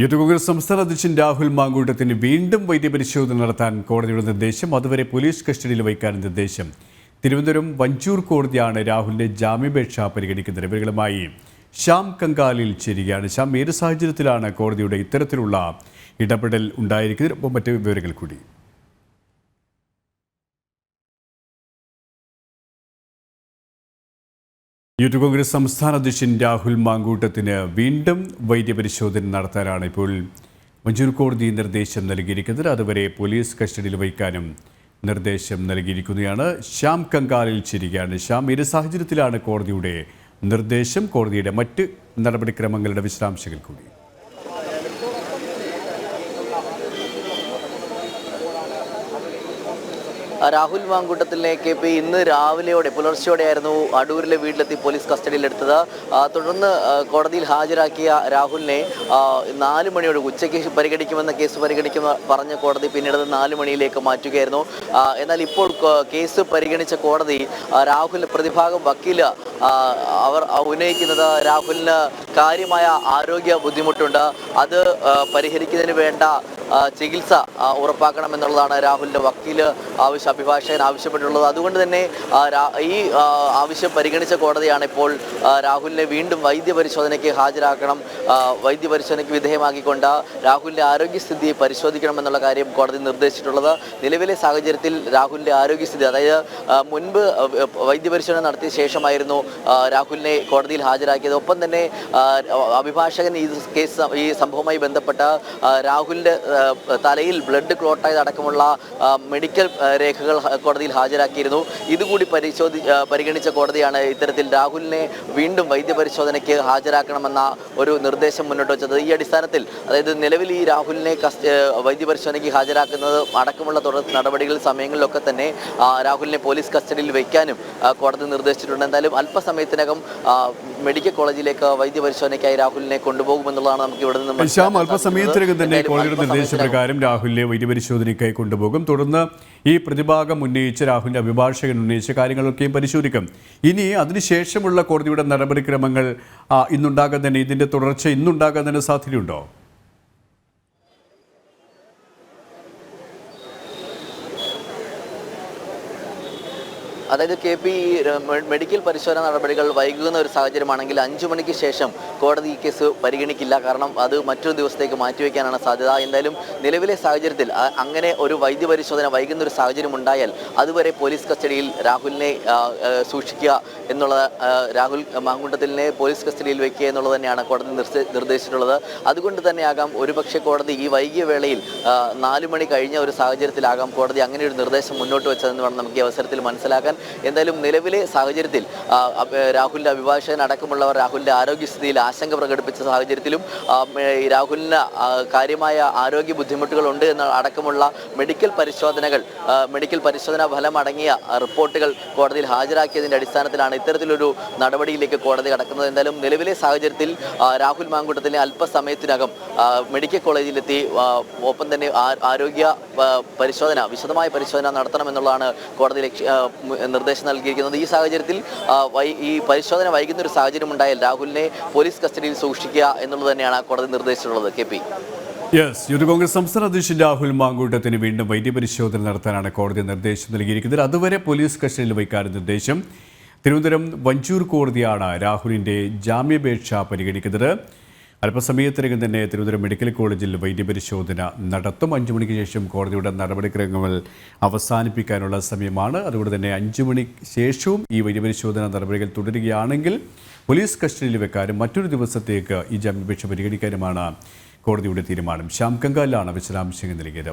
Youth Congress സംസ്ഥാന അധ്യക്ഷൻ രാഹുൽ മാങ്കൂട്ടത്തിന് വീണ്ടും വൈദ്യപരിശോധന നടത്താൻ കോടതിയുടെ നിർദ്ദേശം. അതുവരെ പോലീസ് കസ്റ്റഡിയിൽ വയ്ക്കാൻ നിർദ്ദേശം. തിരുവനന്തപുരം വഞ്ചൂർ കോടതിയാണ് രാഹുലിന്റെ ജാമ്യാപേക്ഷ പരിഗണിക്കുന്നത്. ഇവരുമായി ശ്യാം കങ്കാലിൽ ചേരുകയാണ്. ശ്യാം ഏത് സാഹചര്യത്തിലാണ് കോടതിയുടെ ഇത്തരത്തിലുള്ള ഇടപെടൽ ഉണ്ടായിരിക്കുന്നത്? മറ്റ് വിവരങ്ങൾ കൂടി. യൂത്ത് കോൺഗ്രസ് സംസ്ഥാന അധ്യക്ഷൻ രാഹുൽ മാങ്കൂട്ടത്തിന് വീണ്ടും വൈദ്യപരിശോധന നടത്താനാണ് ഇപ്പോൾ മഞ്ചൂർ കോടതി നിർദ്ദേശം നൽകിയിരിക്കുന്നത്. അതുവരെ പോലീസ് കസ്റ്റഡിയിൽ വയ്ക്കാനും നിർദ്ദേശം നൽകിയിരിക്കുന്നതാണ് ശ്യാം കങ്കാലിൽ ചിരിക്കുകയാണ് ശ്യാം ഇരു സാഹചര്യത്തിലാണ് കോടതിയുടെ നിർദ്ദേശം? കോടതിയുടെ മറ്റ് നടപടിക്രമങ്ങളുടെ വിശദാംശങ്ങൾ കൂടി. രാഹുൽ മാങ്കൂട്ടത്തിലെ കെ പി ഇന്ന് രാവിലെയോടെ പുലർച്ചെയോടെയായിരുന്നു അടൂരിലെ വീട്ടിലെത്തി പോലീസ് കസ്റ്റഡിയിലെടുത്തത് തുടർന്ന് കോടതിയിൽ ഹാജരാക്കിയ രാഹുലിനെ നാല് മണിയോട് ഉച്ചയ്ക്ക് പരിഗണിക്കുമെന്ന കേസ് പരിഗണിക്കുന്ന പറഞ്ഞ കോടതി പിന്നീട് നാല് മണിയിലേക്ക് മാറ്റുകയായിരുന്നു. എന്നാൽ ഇപ്പോൾ കേസ് പരിഗണിച്ച കോടതി രാഹുൽ പ്രതിഭാഗം വക്കീൽ അവർ ഉന്നയിക്കുന്നത് രാഹുലിന് കാര്യമായ ആരോഗ്യ ബുദ്ധിമുട്ടുണ്ട്. അത് പരിഹരിക്കുന്നതിന് വേണ്ട ചികിത്സ ഉറപ്പാക്കണമെന്നുള്ളതാണ് രാഹുലിന്റെ വക്കീൽ ആവശ്യ അഭിഭാഷകൻ ആവശ്യപ്പെട്ടിട്ടുള്ളത്. അതുകൊണ്ട് തന്നെ ഈ ആവശ്യം പരിഗണിച്ച കോടതിയാണ് ഇപ്പോൾ രാഹുലിനെ വീണ്ടും വൈദ്യപരിശോധനയ്ക്ക് ഹാജരാക്കണം വൈദ്യപരിശോധനയ്ക്ക് വിധേയമാക്കിക്കൊണ്ട് രാഹുലിന്റെ ആരോഗ്യസ്ഥിതി പരിശോധിക്കണമെന്നുള്ള കാര്യം കോടതി നിർദ്ദേശിച്ചിട്ടുള്ളത്. നിലവിലെ സാഹചര്യത്തിൽ രാഹുലിന്റെ ആരോഗ്യസ്ഥിതി അതായത് മുൻപ് വൈദ്യപരിശോധന നടത്തിയ ശേഷമായിരുന്നു രാഹുലിനെ കോടതിയിൽ ഹാജരാക്കിയത്. ഒപ്പം തന്നെ അഭിഭാഷകൻ ഈ കേസ് ഈ സംഭവവുമായി ബന്ധപ്പെട്ട രാഹുലിന്റെ തലയിൽ ബ്ലഡ് ക്ലോട്ടായത് അടക്കമുള്ള മെഡിക്കൽ രേഖകൾ കോടതിയിൽ ഹാജരാക്കിയിരുന്നു. ഇതുകൂടി പരിശോധി പരിഗണിച്ച കോടതിയാണ് ഇത്തരത്തിൽ രാഹുലിനെ വീണ്ടും വൈദ്യപരിശോധനയ്ക്ക് ഹാജരാക്കണമെന്ന ഒരു നിർദ്ദേശം മുന്നോട്ട് വെച്ചത്. ഈ അടിസ്ഥാനത്തിൽ അതായത് നിലവിൽ ഈ രാഹുലിനെ വൈദ്യപരിശോധനയ്ക്ക് ഹാജരാക്കുന്നത് അടക്കമുള്ള തുടർ നടപടികൾ സമയങ്ങളിലൊക്കെ തന്നെ രാഹുലിനെ പോലീസ് കസ്റ്റഡിയിൽ വയ്ക്കാനും കോടതി നിർദ്ദേശിച്ചിട്ടുണ്ട്. എന്തായാലും അല്പസമയത്തിനകം മെഡിക്കൽ കോളേജിലേക്ക് വൈദ്യപരിശോധനയ്ക്കായി രാഹുലിനെ കൊണ്ടുപോകുമെന്നുള്ളതാണ് നമുക്ക് ഇവിടെ നിന്ന് ശ്യാം അല്പസമയത്തിനകം തന്നെ കോളേജിന്റെ കോടതിയുടെ നിർദ്ദേശപ്രകാരം രാഹുലിനെ വൈദ്യപരിശോധനയ്ക്കായി കൊണ്ടുപോകും. തുടർന്ന് ഈ പ്രതിഭാഗം ഉന്നയിച്ച് രാഹുലിന്റെ അഭിഭാഷകൻ ഉന്നയിച്ച കാര്യങ്ങളൊക്കെയും പരിശോധിക്കും. ഇനി അതിനുശേഷമുള്ള കോടതിയുടെ നടപടിക്രമങ്ങൾ ഇന്നുണ്ടാകാൻ തന്നെ ഇതിന്റെ തുടർച്ച ഇന്നുണ്ടാകാൻ തന്നെ സാധ്യതയുണ്ടോ? അതായത് കെ പി മെഡിക്കൽ പരിശോധന നടപടികൾ വൈകുന്ന ഒരു സാഹചര്യമാണെങ്കിൽ അഞ്ചു മണിക്ക് ശേഷം കോടതി ഈ കേസ് പരിഗണിക്കില്ല. കാരണം അത് മറ്റൊരു ദിവസത്തേക്ക് മാറ്റിവെക്കാനാണ് സാധ്യത. എന്തായാലും നിലവിലെ സാഹചര്യത്തിൽ അങ്ങനെ ഒരു വൈദ്യ പരിശോധന വൈകുന്ന ഒരു സാഹചര്യം ഉണ്ടായാൽ അതുവരെ പോലീസ് കസ്റ്റഡിയിൽ രാഹുലിനെ സൂക്ഷിക്കുക എന്നുള്ളത് രാഹുൽ മാങ്കുണ്ടത്തിലിനെ പോലീസ് കസ്റ്റഡിയിൽ വയ്ക്കുക എന്നുള്ളത് തന്നെയാണ് കോടതി നിർദ്ദേ- നിർദ്ദേശിച്ചിട്ടുള്ളത്. അതുകൊണ്ട് തന്നെയാകാം ഒരുപക്ഷെ കോടതി ഈ വൈകിയ വേളയിൽ നാലു മണി കഴിഞ്ഞ ഒരു സാഹചര്യത്തിലാകാം കോടതി അങ്ങനെ ഒരു നിർദ്ദേശം മുന്നോട്ട് വെച്ചതെന്ന് വേണം നമുക്ക് ഈ അവസരത്തിൽ മനസ്സിലാക്കാൻ. എന്തായാലും നിലവിലെ സാഹചര്യത്തിൽ രാഹുലിന്റെ അഭിഭാഷകൻ അടക്കമുള്ളവർ രാഹുലിന്റെ ആരോഗ്യസ്ഥിതിയിൽ ആശങ്ക പ്രകടിപ്പിച്ച സാഹചര്യത്തിലും രാഹുലിന് കാര്യമായ ആരോഗ്യ ബുദ്ധിമുട്ടുകളുണ്ട് എന്ന അടക്കമുള്ള മെഡിക്കൽ പരിശോധനകൾ മെഡിക്കൽ പരിശോധനാ ഫലം അടങ്ങിയ റിപ്പോർട്ടുകൾ കോടതിയിൽ ഹാജരാക്കിയതിന്റെ അടിസ്ഥാനത്തിലാണ് ഇത്തരത്തിലൊരു നടപടിയിലേക്ക് കോടതി കടക്കുന്നത്. എന്തായാലും നിലവിലെ സാഹചര്യത്തിൽ രാഹുൽ മാങ്കൂട്ടത്തിനെ അല്പസമയത്തിനകം മെഡിക്കൽ കോളേജിലെത്തി ഒപ്പം തന്നെ ആരോഗ്യ പരിശോധന വിശദമായ പരിശോധന നടത്തണമെന്നുള്ളതാണ് കോടതി ലക്ഷ്യ നിർദ്ദേശം നൽകിയിരിക്കുന്നത്. ഈ സാഹചര്യത്തിൽ ഈ പരിശോധന വൈകുന്ന ഒരു സാഹചര്യം ഉണ്ടായാൽ രാഹുലിനെ പോലീസ് കസ്റ്റഡിയിൽ സൂക്ഷിക്കുക എന്നുള്ളത് തന്നെയാണ് കോടതി നിർദ്ദേശിച്ചിട്ടുള്ളത്. K P. Yes youth Congress സംസ്ഥാന അധ്യക്ഷൻ രാഹുൽ മാങ്കൂട്ടത്തിന് വീണ്ടും വൈദ്യപരിശോധന നടത്താനാണ് കോടതി നിർദ്ദേശം നൽകിയിരിക്കുന്നത്. അതുവരെ പോലീസ് കസ്റ്റഡിയിൽ വയ്ക്കാൻ നിർദ്ദേശം. തിരുവനന്തപുരം വഞ്ചൂർ കോടതിയാണ് രാഹുലിന്റെ ജാമ്യാപേക്ഷ പരിഗണിക്കുന്നത്. അല്പസമയത്തിനകം തന്നെ തിരുവനന്തപുരം മെഡിക്കൽ കോളേജിൽ വൈദ്യപരിശോധന നടത്തും. അഞ്ചു മണിക്ക് ശേഷം കോടതിയുടെ നടപടിക്രമങ്ങൾ അവസാനിപ്പിക്കാനുള്ള സമയമാണ്. അതുകൊണ്ട് തന്നെ അഞ്ചു മണിക്ക് ശേഷവും ഈ വൈദ്യപരിശോധന നടപടികൾ തുടരുകയാണെങ്കിൽ പോലീസ് കസ്റ്റഡിയിൽ വെക്കാനും മറ്റൊരു ദിവസത്തേക്ക് ഈ ജാമ്യാപേക്ഷ പരിഗണിക്കാനുമാണ് കോടതിയുടെ തീരുമാനം. ശ്യാം കങ്കാലിലാണ് വിശദാംശങ്ങൾ നൽകിയത്.